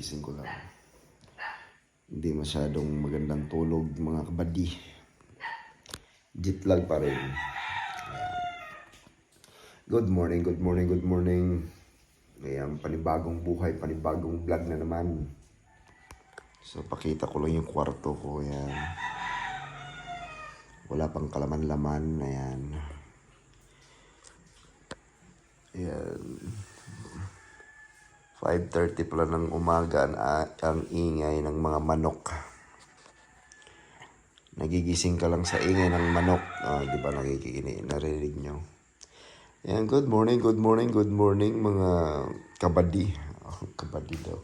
Kagigising ko lang. Hindi masyadong magandang tulog mga kabady. Jet lag pa rin. Good morning, good morning, good morning. Ayan, panibagong buhay, panibagong vlog na naman. So, pakita ko lang yung kwarto ko. Ayan. Wala pang kalaman-laman. Ayan. Ayan. 5.30 pala ng umaga ang, ingay ng mga manok. Nagigising ka lang sa ingay ng manok. Ah, di ba nakikinig, narinig nyo? Ayan, good morning, good morning, good morning mga kabadi. Oh, kabadi daw.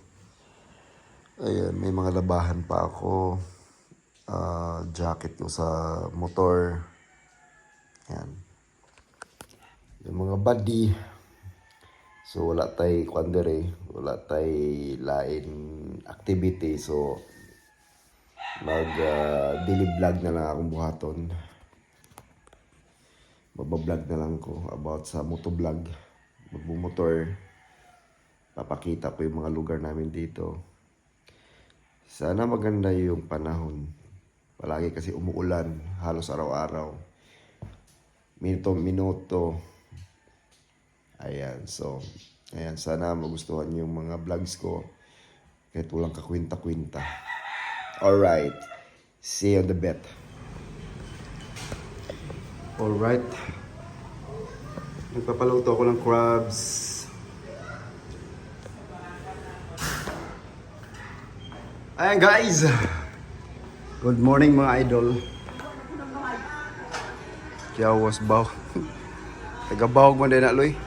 Ayan, may mga labahan pa ako. Ah, jacket ko sa motor. Ayan. Yung mga buddy. So wala tay kwandere, wala tay lain activity. So mag uh, daily vlog na lang akong buhaton. Mabablog na lang ko about sa motovlog. Magbumotor. Papakita ko yung mga lugar namin dito. Sana maganda yung panahon. Palagi kasi umuulan halos araw-araw. Minuto-minuto. Ayan, so, ayan, sana magustuhan yung mga vlogs ko. Kahit walang kakwinta-kwinta. Alright, see you on the bet. Alright. Nagpapaluto ako ng crabs. Ayan guys! Good morning mga idol. Kaya baw. Tagabawag mo din na, Loy.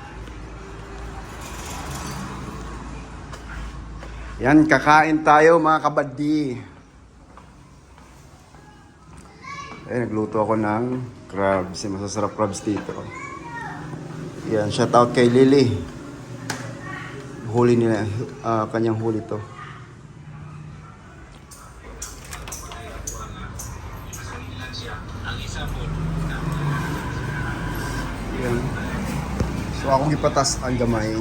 Yan, kakain tayo mga kabady. Eh, nagluto ako ng crabs. Yung masasarap crabs dito. Yan, shout out kay Lily. Huli nila, ah, kanyang huli to. Yan. So akong ipatas ang gamay.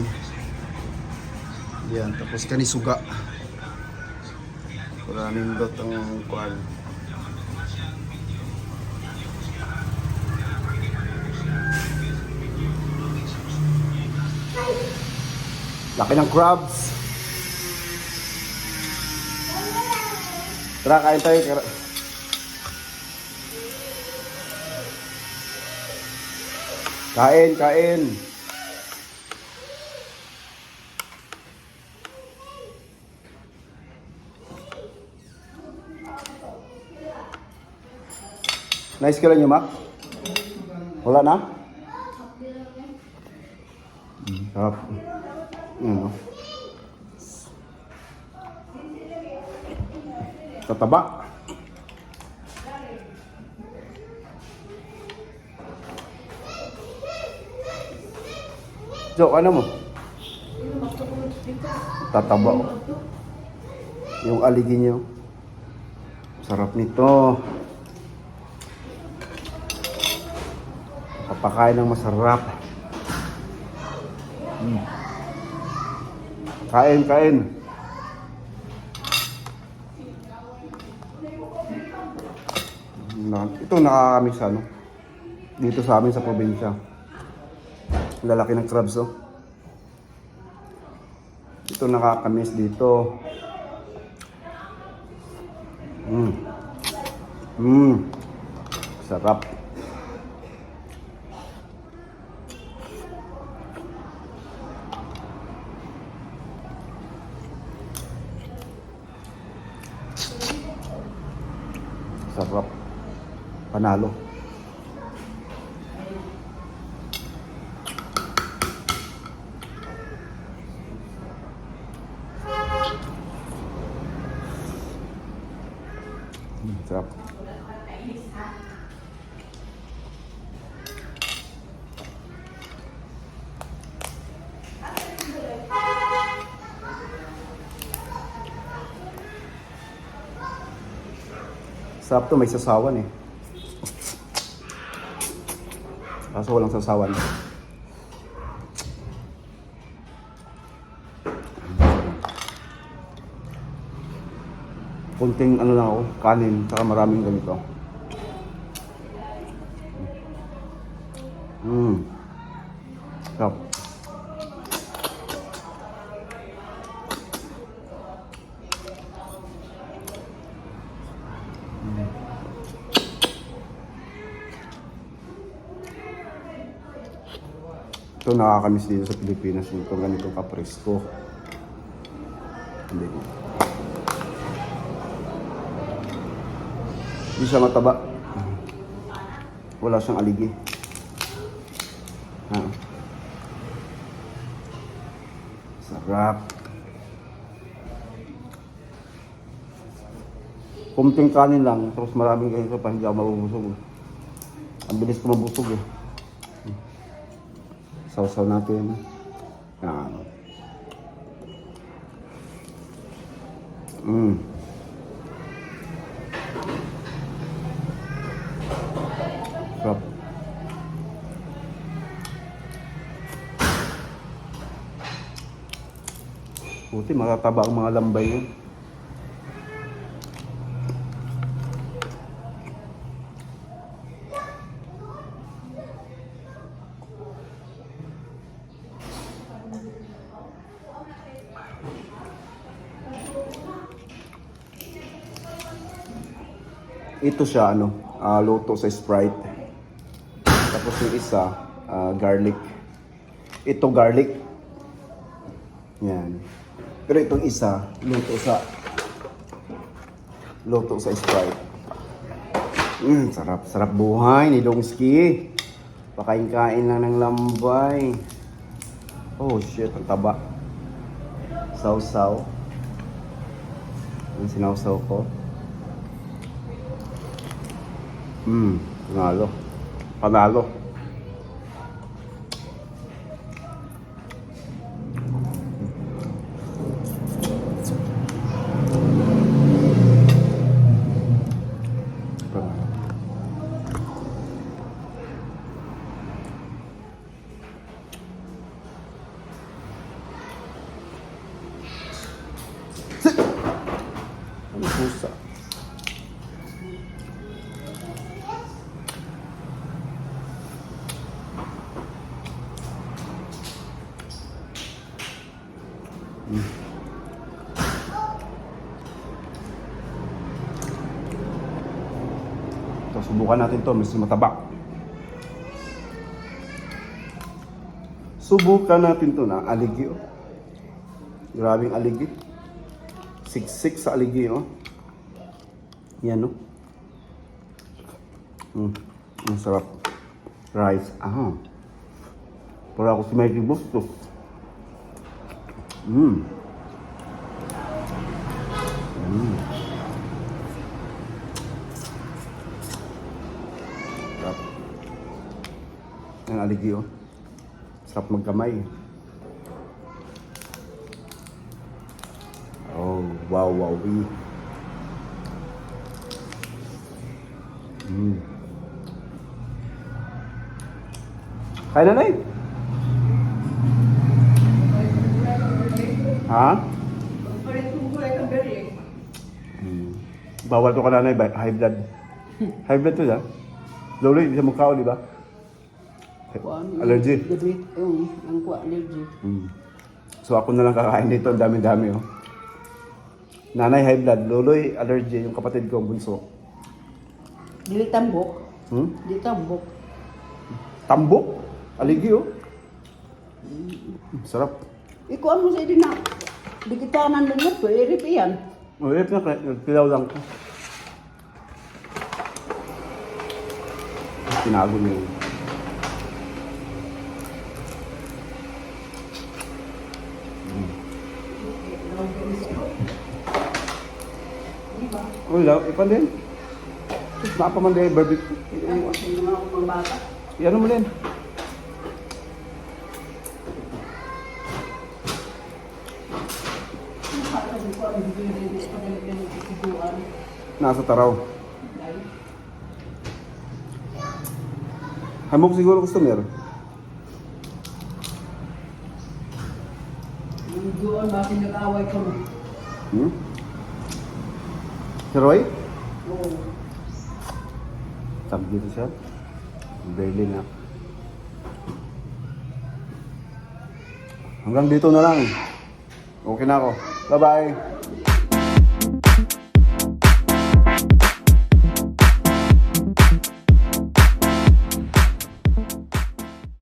Yan, tapos kanisuga. Para nindot ang kuan. Laki ng crabs. Tara, kain tayo. Tara. Kain, kain. Yung Mac? Wala na? Mm, Sarap. Mm. Tataba. Jo, ano mo? Tataba. Yung aligi niyo. Sarap nito. Papakain ng masarap. Mm. Kain, kain. Na, ito nakakamiss sa ano. Dito sa amin sa probinsya. Lalaki ng crabs oh. Ito nakakamiss dito. Mm. Mm. Sarap. Panalo. Mm, Sarap. Sarap to, may sasawan eh. Kaso walang sasawan. Kunting ano lang ako, kanin, saka maraming ganito. Mmm. Sarap. Ito nakakamiss dito sa Pilipinas yung itong ganitong kapresko. Hindi ko. Hindi siya mataba. Wala siyang aligi. Ha? Sarap. Kumting kanin lang, tapos maraming ganito pa, hindi ako mabubusog. Ang bilis ko mabusog eh. Sausaw natin. Yan. Mm. Sarap. Buti matataba ang mga lambay yun. Ito siya ano, ah, luto sa Sprite. Tapos yung isa, ah, garlic. Ito garlic. Yan. Pero itong isa, luto sa luto sa Sprite. Mm, sarap, sarap buhay ni Dongski. Pakain-kain lang ng lambay. Oh shit, ang taba. Sausaw. Ang sinawsaw ko. Hmm, panalo. Panalo. Ano pusa? Ito, subukan natin to, mas mataba. Subukan natin to na aligi oh. Grabing aligi. Siksik sa aligi oh. Yan oh. Mm, ang sarap. Rice. Ah. Para ako si Mikey Bustos. Mm. Mm. Aligi oh. Sarap magkamay. Oh, wow, wow, we. Mm. Kaya na, Nay? Ha? Mm. Bawal to ka nanay, high blood. high blood to ya? Lolo, hindi sa mukha, di ba? Kuan, Allergy. Gabi, yung, ang kuha, allergy. Mm. So ako na lang kakain dito, ang dami-dami oh. Nanay high blood, loloy allergy, yung kapatid ko ang bunso. Dili tambok. Hmm? Dili tambok. Tambok, aligi oh. Sarap. Ikuan mo sa idin na. Di kita nandunod ko, irip iyan. Oh, yun na, pilaw lang ko. Tinago yun. Law, ipan din. Mapa man din, barbecue. Ang mga mga bata. Yan mo din. Nasa taraw. Hamok siguro customer. Doon, bakit nag-away ko. Hmm? Si Roy? Sabi dito siya. Barely na. Hanggang dito na lang. Okay na ako. Bye-bye.